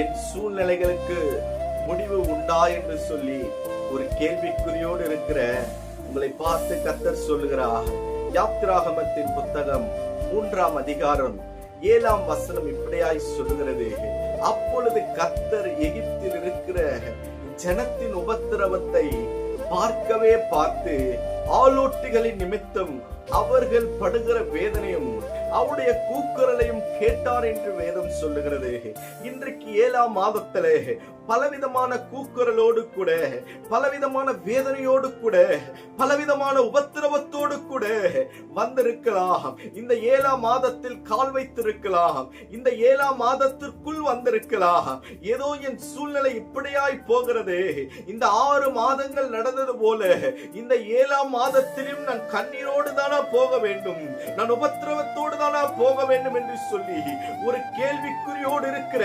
என் சூழ்நிலைகளுக்கு முடிவு உண்டா என்று சொல்லி ஒரு கேள்விக்குறியோடு இருக்கிற உங்களை பார்த்து கத்தர் சொல்லுகிறார். யாத்திராகமத்தின் புத்தகம் மூன்றாம் அதிகாரம் ஏழாம் வசனம் இப்படியாய் சொல்லுகிறது. அப்பொழுது கத்தர் எகிப்தில் இருக்கிற ஜனத்தின் உபத்திரவத்தை பார்க்கவே பார்த்து ஆலோட்டிகளின் நிமித்தம் அவர்கள் படுகிற வேதனையும் அவருடைய கூக்குரலையும் கேட்டார் என்று வேதம் சொல்லுகிறது. இன்றைக்கு ஏழாம் மாதத்திலே பலவிதமான கூக்குரலோடு கூட பலவிதமான வேதனையோடு கூட பலவிதமான உபத்திரவத்தோடு கூட வந்திருக்கலாம். இந்த ஏழாம் மாதத்தில் கால் வைத்திருக்கலாம். இந்த ஏழாம் மாதத்திற்குள் வந்திருக்கலாம். ஏதோ என் சூழ்நிலை இப்படியாய் போகிறது. இந்த ஆறு மாதங்கள் நடந்தது போல இந்த ஏழாம் மாதத்திலும் நான் கண்ணீரோடு தானா போக வேண்டும். நான் உபத்திரவத்தோடு தானா போக வேண்டும் என்று சொல்லி ஒரு கேள்விக்குறியோடு இருக்கிற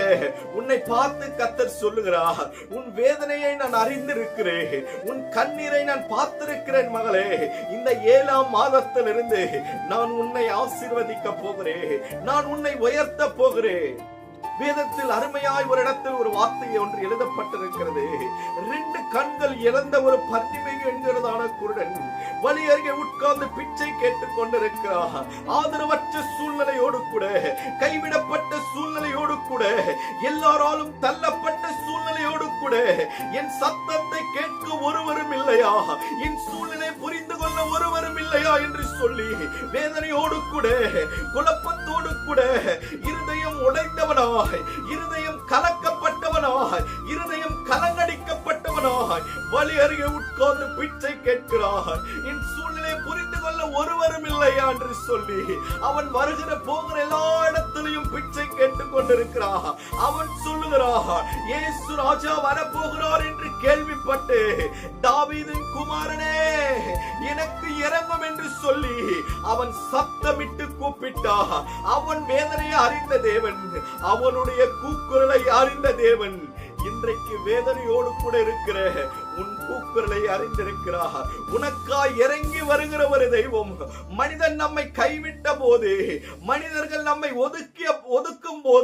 உன்னை பார்த்து கத்தர் சொல்லுகிறார். உன் வேதனையை நான் அறிந்திருக்கிறேன். உன் கண்ணீரை நான் பார்த்திருக்கிறேன் மகளே. இந்த ஏழாம் மாதத்திலிருந்து நான் உன்னை ஆசீர்வதிக்க போகிறேன். நான் உன்னை உயர்த்த போகிறேன். வேதத்தில் அருமையாய் ஒரு இடத்தில் ஒரு வார்த்தை ஒன்று எழுதப்பட்டிருக்கிறது. ரெண்டு கண்கள் இழந்த ஒரு பத்திமை என்கிறதான குருடன் வழி அருகே உட்கார்ந்து பிச்சை கேட்டுக் கொண்டிருக்கிறார். ஆதரவற்ற சூழ்நிலையோடு கூட கைவிடப்பட்ட சூழ்நிலையோடு கூட எல்லாராலும் தள்ளப்பட்ட சூழ்நிலையோடு கூட என் சத்தத்தை கேட்க ஒருவரும் இல்லையா? என் சூழ்நிலை புரிந்து கொள்ள ஒருவரும் இல்லையா என்று சொல்லி வேதனையோடு கூட குழப்பத்தோடு கூட இருதயம் உடைந்தவனாய் இருதயம் கலங்கடிக்கப்பட்டவனாய் வழி அருகே உட்கார்ந்து பிச்சை கேட்கிறார் என் சூழ்நிலை புரிந்து கொள்ள ஒருவரும் இல்லையா என்று சொல்லி அவன் வருகிற போகிற எல்லா இடத்திலையும் பிச்சை கேட்டுக் கொண்டிருக்கிறார் அவன் சொல்லுகிறார் ஏசு ராஜா வரப்போகிறார் என்று கேள்விப்பட்டு தாவீதின் குமாரனே எனக்கு இறங்கும் என்று சொல்லி அவன் சத்தமிட்டு கூப்பிட்டா அவன் வேதனையை அறிந்த தேவன் அவனுடைய கூக்குரலை அறிந்த தேவன் இன்றைக்கு வேதனையோடு கூட இருக்கிற உன் கூக்குரலை அறிந்திருக்கிறார். உனக்காய் இறங்கி வருகிற ஒரு தெய்வம். மனிதன் நம்மை கைவிட்ட போது மனிதர்கள் நம்மை ஒதுக்கிய ஒதுக்கும் போது